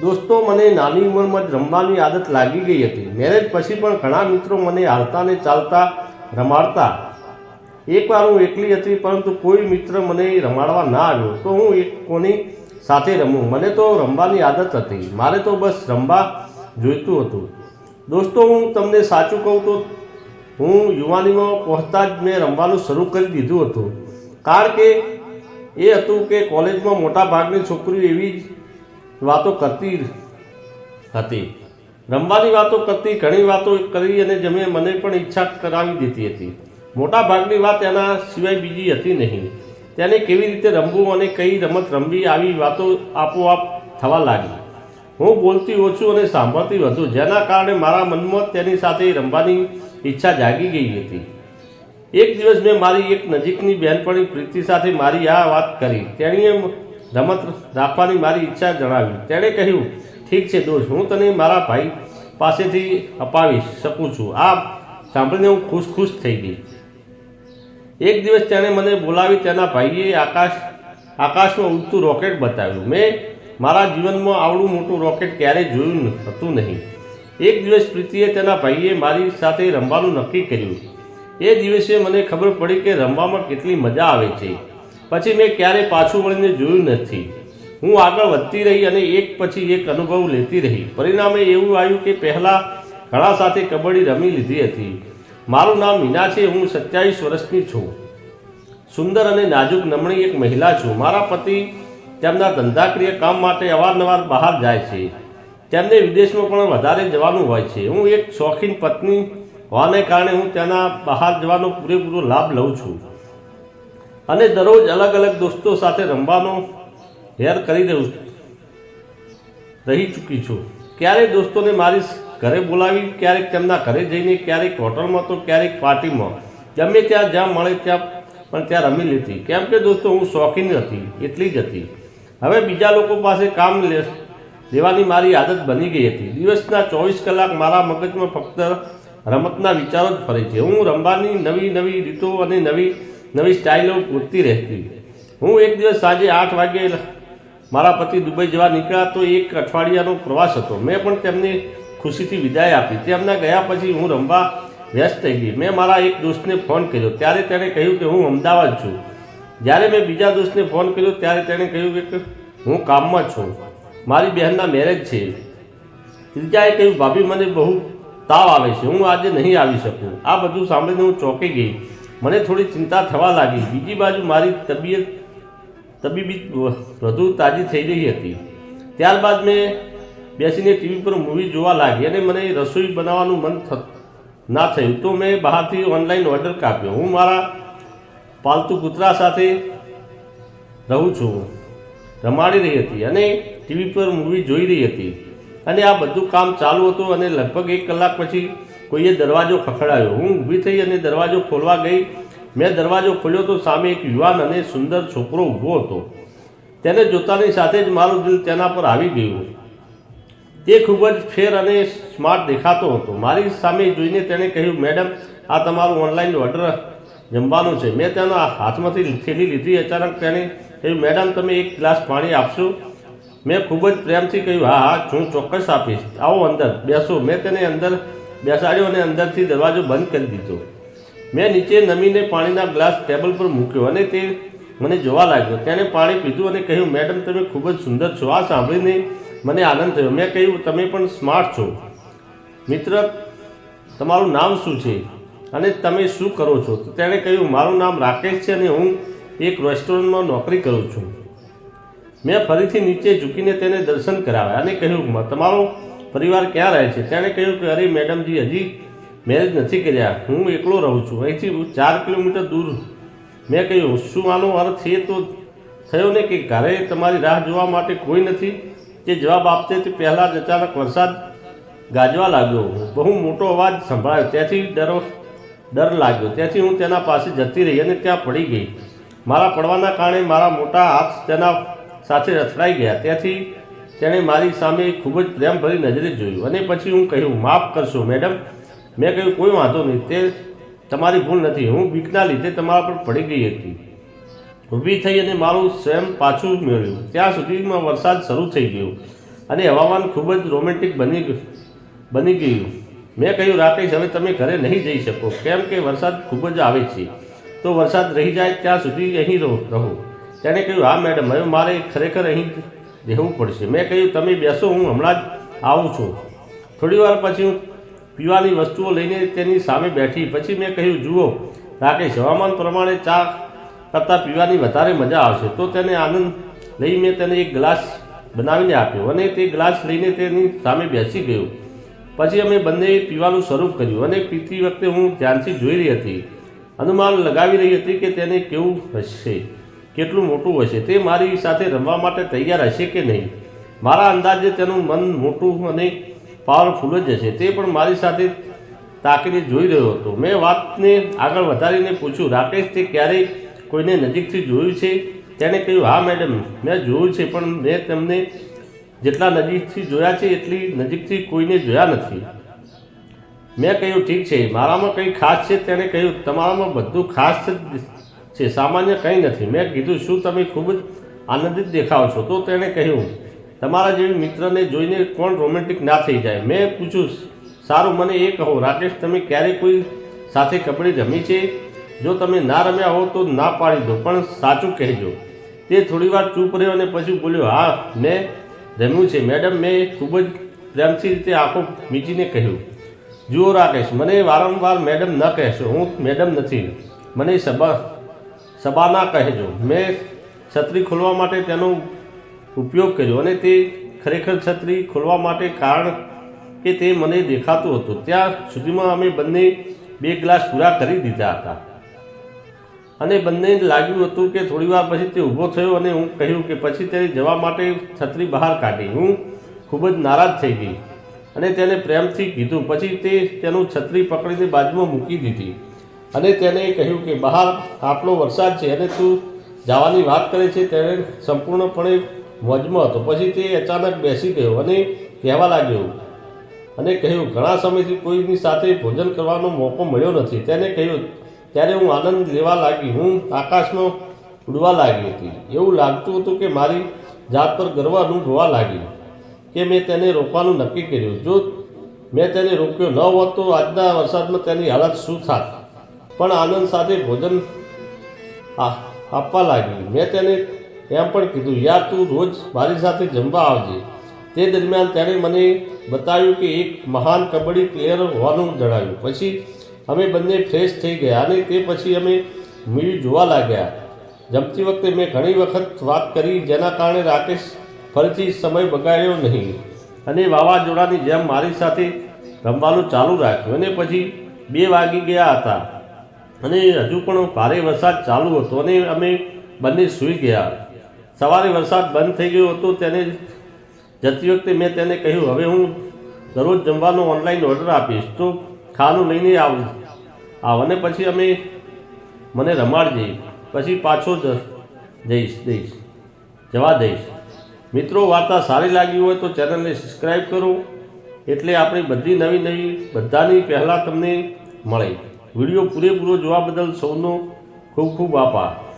દોસ્તો, મને નાની ઉંમરમાં જ રમવાની આદત લાગી ગઈ હતી. મેરેજ પછી પણ ઘણા મિત્રો મને હાલતા ને ચાલતા રમાડતા. એકવાર હું એકલી હતી, પરંતુ કોઈ મિત્ર મને રમાડવા ના આવ્યો, તો હું એક કોની સાથે રમું. મને તો રમવાની આદત હતી. મારે તો બસ રમવા જોઈતું હતું. દોસ્તો, હું તમને સાચું કહું તો હું યુવાનીમાં પહોંચતા જ મેં રમવાનું શરૂ કરી દીધું હતું. કારણ કે એ હતું કે કોલેજમાં મોટા ભાગની છોકરીઓ એવી જ વાતો કરતી હતી. રમવાની વાતો કરતી, ઘણી વાતો કરી અને જમે મને પણ ઈચ્છા કરાવી દેતી હતી. મોટા ભાગની વાત એના સિવાય બીજી હતી નહીં. તેને કેવી રીતે રમવું અને કઈ રમત રમવી આવી વાતો આપોઆપ થવા લાગી. હું બોલતી ઓછું અને સાંભળતી વધુ, જેના કારણે મારા મનમાં તેની સાથે રમવાની ઈચ્છા જાગી ગઈ હતી. એક દિવસ મેં મારી એક નજીકની બહેનપણી પ્રીતિ સાથે મારી આ વાત કરી. તેણીએ રમત રાખવાની મારી ઈચ્છા જણાવી. તેણે કહ્યું, ઠીક છે દોસ્ત, હું તને મારા ભાઈ પાસેથી અપાવી શકું છું. આ સાંભળીને હું ખુશ ખુશ થઈ ગઈ. એક દિવસ તેણે મને બોલાવી તેના ભાઈએ આકાશ, આકાશમાં ઉડતું રોકેટ બતાવ્યું. મેં મારા જીવનમાં આવડું મોટું રોકેટ ક્યારેય જોયું હતું નહીં. એક દિવસ પ્રીતિએ તેના ભાઈએ મારી સાથે રમવાનું નક્કી કર્યું. એ દિવસે મને ખબર પડી કે રમવામાં કેટલી મજા આવે છે. પછી મેં ક્યારેય પાછું વળીને જોયું નથી. હું આગળ વધતી રહી અને એક પછી એક અનુભવ લેતી રહી. પરિણામે એવું આવ્યું કે પહેલાં ઘણા સાથે કબડ્ડી રમી લીધી હતી. મારું નામ મીના છે, હું સત્યાવીસ વર્ષની છું. સુંદર અને નાજુક નમણી એક મહિલા છું. મારા પતિ તેમના ધંધાકીય કામ માટે અવારનવાર બહાર જાય છે. તેમને વિદેશમાં પણ વધારે જવાનું હોય છે. હું એક શોખીન પત્ની હોવાને કારણે હું તેના બહાર જવાનો પૂરેપૂરો લાભ લઉં છું. અને દરરોજ અલગ અલગ દોસ્તો સાથે રમવાનો હેર કરી રહ્યું રહી ચૂકી છું. ક્યારેક દોસ્તોને મારી ઘરે બોલાવી, ક્યારેક તેમના ઘરે જઈને, ક્યારેક હોટલમાં તો ક્યારેક પાર્ટીમાં. ગમે ત્યાં જ્યાં મળે ત્યાં પણ ત્યાં રમી લીધી કેમ કે દોસ્તો, હું શોખીન હતી, એટલી જ હતી. હવે બીજા લોકો પાસે કામ લે, લેવાની મારી આદત બની ગઈ હતી. દિવસના ચોવીસ કલાક મારા મગજમાં ફક્ત રમતના વિચારો જ ફરે છે. હું રમવાની નવી નવી રીતો અને નવી નવી સ્ટાઇલો ઉઠતી રહેતી હું એક દિવસ સાંજે આઠ વાગે મારા પતિ દુબઈ જવા નીકળ્યા તો એક અઠવાડિયાનો પ્રવાસ હતો. મેં પણ તેમને ખુશીથી વિદાય આપી. તેમના ગયા પછી હું રમવા વ્યસ્ત થઈ ગઈ. મેં મારા એક દોસ્તને ફોન કર્યો. ત્યારે તેણે કહ્યું કે હું અમદાવાદ છું. જ્યારે મેં બીજા દોસ્તને ફોન કર્યો, ત્યારે તેણે કહ્યું કે હું કામમાં છું. મારી બહેનના મેરેજ છે. ત્રીજાએ કહ્યું, ભાભી, મને બહુ તાવ આવે છે. હું આજે નહીં આવી શકું. આ બધું સાંભળીને હું ચોંકી ગઈ. મને થોડી ચિંતા થવા લાગી. બીજી બાજુ મારી તબિયત, તબીબી વધુ તાજી થઈ રહી હતી. ત્યારબાદ મેં બેસીને ટીવી પર મૂવી જોવા લાગી અને મને રસોઈ બનાવવાનું મન ના થયું. તો મેં બહારથી ઓનલાઈન ઓર્ડર કાપ્યો. હું મારા પાલતુ કૂતરા સાથે રહું છું. રમાડી રહી હતી અને ટીવી પર મૂવી જોઈ રહી હતી. અને આ બધું કામ ચાલુ હતું અને લગભગ એક કલાક પછી કોઈએ દરવાજો ખખડાયો. હું ઊભી થઈ અને દરવાજો ખોલવા ગઈ. મેં દરવાજો ખોલ્યો તો સામે એક યુવાન અને સુંદર છોકરો ઊભો હતો. તેને જોતાની સાથે જ મારું દિલ તેના પર આવી ગયું. તે ખૂબ જ ફેર અને સ્માર્ટ દેખાતો હતો. મારી સામે જોઈને તેણે કહ્યું, મેડમ, આ તમારું ઓનલાઈન ઓર્ડર જમવાનું છે. મેં તેના હાથમાંથી થેલી લીધી. અચાનક તેણે કહ્યું, મેડમ, તમે એક ગ્લાસ પાણી આપશો? મેં ખૂબ જ પ્રેમથી કહ્યું, હા હા, હું ચોક્કસ આપીશ. આવો અંદર, બેસો. મેં તેને અંદર બેસાડ્યો અને અંદરથી દરવાજો બંધ કરી દીધો. મેં નીચે નમીને પાણીના ગ્લાસ ટેબલ પર મૂક્યો અને તે મને જોવા લાગ્યો. તેણે પાણી પીધું અને કહ્યું, મેડમ, તમે ખૂબ જ સુંદર છો. આ સાંભળીને મને આનંદ થયો. મેં કહ્યું, તમે પણ સ્માર્ટ છો. મિત્ર, તમારું નામ શું છે અને તમે શું કરો છો? તો તેણે કહ્યું, મારું નામ રાકેશ છે અને હું એક રેસ્ટોરન્ટમાં નોકરી કરું છું. મેં ફરીથી નીચે ઝૂકીને તેને દર્શન કરાવ્યા અને કહ્યું "મ- તમારો પરિવાર ક્યાં રહે છે? તેણે કહ્યું કે, અરે, મેડમજી, હજી મેરેજ નથી કર્યા. હું એકલો રહું છું. અહીંથી ચાર કિલોમીટર દૂર મેં કહ્યું, શું આનો અર્થ એ તો થયો ને કે ઘરે તમારી રાહ જોવા માટે કોઈ નથી? તે જવાબ આપતે તે પહેલાં જ અચાનક વરસાદ ગાજવા લાગ્યો. બહુ મોટો અવાજ સંભળાયો. ત્યાંથી ડરો, ડર લાગ્યો. ત્યાંથી હું તેના પાસે જતી રહી અને ત્યાં પડી ગઈ. મારા પડવાના કારણે મારા મોટા હાથ તેના સાથે રથડાઈ ગયા. ત્યાંથી તેણે મારી સામે ખૂબ જ પ્રેમભરી નજરે જોયું અને પછી હું કહ્યું, માફ કરશો, મેડમ. મેં કહ્યું, કોઈ વાંધો નહીં. તે તમારી ભૂલ નથી. હું બીકના લીધે તમારા પર પડી ગઈ હતી. ઊભી થઈ અને મારું સ્વયં પાછું મેળવ્યું. ત્યાં સુધીમાં વરસાદ શરૂ થઈ ગયો અને હવામાન ખૂબ જ રોમેન્ટિક બની બની ગયું. મેં કહ્યું, રાકેશ, હવે તમે ઘરે નહીં જઈ શકો. કેમ કે વરસાદ ખૂબ જ આવે છે. તો વરસાદ રહી જાય ત્યાં સુધી અહીં રહો. તેણે કહ્યું, હા, મેડમ. હવે મારે ખરેખર અહીં જ રહેવું પડશે. મેં કહ્યું, તમે બેસો, હું હમણાં જ આવું છું. થોડીવાર પછી હું પીવાની વસ્તુઓ લઈને તેની સામે બેઠી. પછી મેં કહ્યું, જુઓ, રાકેશ, હવામાન પ્રમાણે ચા કરતાં પીવાની વધારે મજા આવશે. તો તેને આનંદ લઈ મેં તેને એક ગ્લાસ બનાવીને આપ્યો અને તે ગ્લાસ લઈને તેની સામે બેસી ગયો. પછી અમે બંને પીવાનું શરૂ કર્યું અને પીતી વખતે હું ધ્યાનથી જોઈ રહી હતી. અનુમાન લગાવી રહી હતી કે તેને કેવું હશે. કેટલું મોટું હશે તે મારી સાથે રમવા માટે તૈયાર હશે કે નહીં? મારા અંદાજે તેનું મન મોટું અને પાવરફુલ જ હશે. તે પણ મારી સાથે તાકીને જોઈ રહ્યો હતો. મેં વાતને આગળ વધારીને પૂછ્યું, રાકેશ, તે ક્યારેય કોઈને નજીકથી જોયું છે? તેણે કહ્યું, હા, મેડમ, મેં જોયું છે, પણ મેં તેમને જેટલા નજીકથી જોયા છે, એટલી નજીકથી કોઈને જોયા નથી. મેં કહ્યું, ઠીક છે, મારામાં કંઈ ખાસ છે? તેણે કહ્યું, તમારામાં બધું ખાસ છે સામાન્ય કંઈ નથી. મેં કીધું, શું તમે ખૂબ જ આનંદિત દેખાવ છો? તો તેણે કહ્યું, તમારા જેવી મિત્રને જોઈને કોણ રોમેન્ટિક ના થઈ જાય? મેં પૂછ્યું, સારું, મને એ કહો, રાકેશ, તમે ક્યારે કોઈ સાથે કબડ્ડી રમી છે? જો તમે ના રમ્યા હો તો ના પાડી દો, પણ સાચું કહેજો. તે થોડીવાર ચૂપ રહ્યો અને પછી બોલ્યો, હા, મેં રમ્યું છે. મેડમ, મેં ખૂબ જ પ્રેમથી રીતે આંખો મીચીને કહ્યું, જુઓ, રાકેશ, મને વારંવાર મેડમ ન કહેશો, હું મેડમ નથી. મને સબા સબાના કહેજો. મેં છત્રી ખોલવા માટે તેનો ઉપયોગ કર્યો અને તે ખરેખર છત્રી ખોલવા માટે કારણ કે તે મને દેખાતું હતું. ત્યાં સુધીમાં અમે બંને બે ગ્લાસ પૂરા કરી દીધા હતા. અને બંને લાગ્યું હતું કે થોડીવાર પછી તે ઊભો થયો અને હું કહ્યું કે પછી તેને જવા માટે છત્રી બહાર કાઢી. હું ખૂબ જ નારાજ થઈ ગઈ અને તેને પ્રેમથી કીધું. પછી તે તેનું છત્રી પકડીને બાજુમાં મૂકી દીધી. અને તેને કહ્યું કે, બહાર આટલો વરસાદ છે અને તું જવાની વાત કરે છે તેને સંપૂર્ણપણે મોજમાં હતો. પછી તે અચાનક બેસી ગયો અને કહેવા લાગ્યો અને કહ્યું, ઘણા સમયથી કોઈની સાથે ભોજન કરવાનો મોકો મળ્યો નથી. તેને કહ્યું, ત્યારે હું આનંદ લેવા લાગી. હું આકાશમાં ઉડવા લાગી હતી. એવું લાગતું હતું કે મારી જાત પર ગર્વ અનુભવવા લાગી કે મેં તેને રોકવાનું નક્કી કર્યું. જો મેં તેને રોક્યો ન હોત તો આજના વરસાદમાં તેની હાલત શું થાત? પણ આનંદ સાથે ભોજન આપવા લાગી મેં તેને એમ પણ કીધું, યાર, તું રોજ મારી સાથે જમવા આવજે. તે દરમિયાન તેણે મને બતાવ્યું કે એક મહાન કબડ્ડી પ્લેયર હોવાનું જણાવ્યું. પછી અમે બંને ફ્રેશ થઈ ગયા અને તે પછી અમે મૂવી જોવા લાગ્યા. જમતી વખતે મેં ઘણી વખત વાત કરી જેના કારણે રાકેશ ફરીથી સમય બગાડ્યો નહીં અને વાવાઝોડાની જેમ મારી સાથે રમવાનું ચાલુ રાખ્યું અને પછી બે વાગી ગયા હતા. અને હજુ પણ ભારે વરસાદ ચાલુ હતો અને અમે બંને સૂઈ ગયા. સવારે વરસાદ બંધ થઈ ગયો હતો તેને જતી વખતે મેં તેને કહ્યું, હવે હું દરરોજ જમવાનો ઓનલાઈન ઓર્ડર આપીશ, તો ખાનું લઈને આવ આવ. અને પછી અમે મને રમાડજે, પછી પાછો જઈશ, દઈશ, જવા દઈશ. મિત્રો, વાર્તા સારી લાગી હોય તો ચેનલને સબસ્ક્રાઈબ કરો. એટલે આપણી બધી નવી નવી બધાની પહેલાં તમને મળે. વીડિયો પૂરેપૂરો જોવા બદલ સૌનો ખૂબ ખૂબ આભાર.